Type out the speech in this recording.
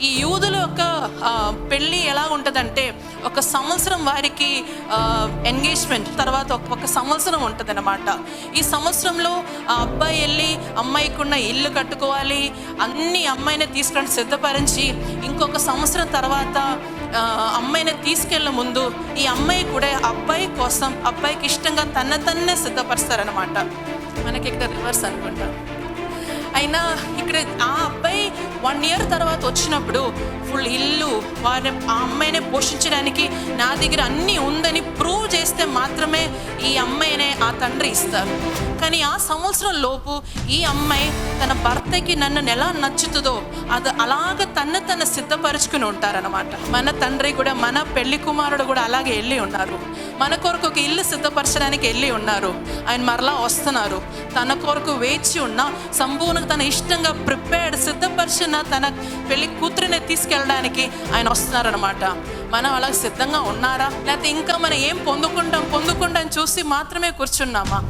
ఈ యూదుల యొక్క పెళ్ళి ఎలా ఉంటుందంటే ఒక సంవత్సరం వారికి ఎంగేజ్మెంట్ తర్వాత ఒక- సంవత్సరం ఉంటుంది అనమాట ఈ సంవత్సరంలో ఆ అబ్బాయి వెళ్ళి అమ్మాయికి ఉన్న ఇల్లు కట్టుకోవాలి అన్ని అమ్మాయిని తీసుకొని సిద్ధపరించి ఇంకొక సంవత్సరం తర్వాత అమ్మాయిని తీసుకెళ్ళే ముందు ఈ అమ్మాయి కూడా అబ్బాయి కోసం అబ్బాయికి ఇష్టంగా తన తన్నే సిద్ధపరుస్తారనమాట మనకి ఇక్కడ రివర్స్ అనుకుంటా. అయినా ఇక్కడ ఆ వన్ ఇయర్ తర్వాత వచ్చినప్పుడు ఫుల్ ఇల్లు వారి ఆ అమ్మాయిని పోషించడానికి నా దగ్గర అన్నీ ఉందని ప్రూవ్ చేస్తే మాత్రమే ఈ అమ్మాయినే ఆ తండ్రి ఇస్తారు. కానీ ఆ సంవత్సరం లోపు ఈ అమ్మాయి తన భర్తకి నన్ను ఎలా నచ్చుతుందో అది అలాగ తను తన సిద్ధపరుచుకుని ఉంటారనమాట మన తండ్రి కూడా మన పెళ్ళి కుమారుడు కూడా అలాగే వెళ్ళి ఉన్నారు. మన కొరకు ఒక ఇల్లు సిద్ధపరచడానికి వెళ్ళి ఉన్నారు. ఆయన మరలా వస్తున్నారు. తన కొరకు వేచి ఉన్న సంపూర్ణంగా తన ఇష్టంగా ప్రిపేర్డ్ సిద్ధపరిచిన తన పెళ్ళి కూతురిని తీసుకెళ్ళడానికి ఆయన వస్తున్నారనమాట మనం అలా సిద్ధంగా ఉన్నారా? లేకపోతే ఇంకా మనం ఏం పొందుకుంటాం? పొందుకుంటాం చూసి మాత్రమే కూర్చున్నామా?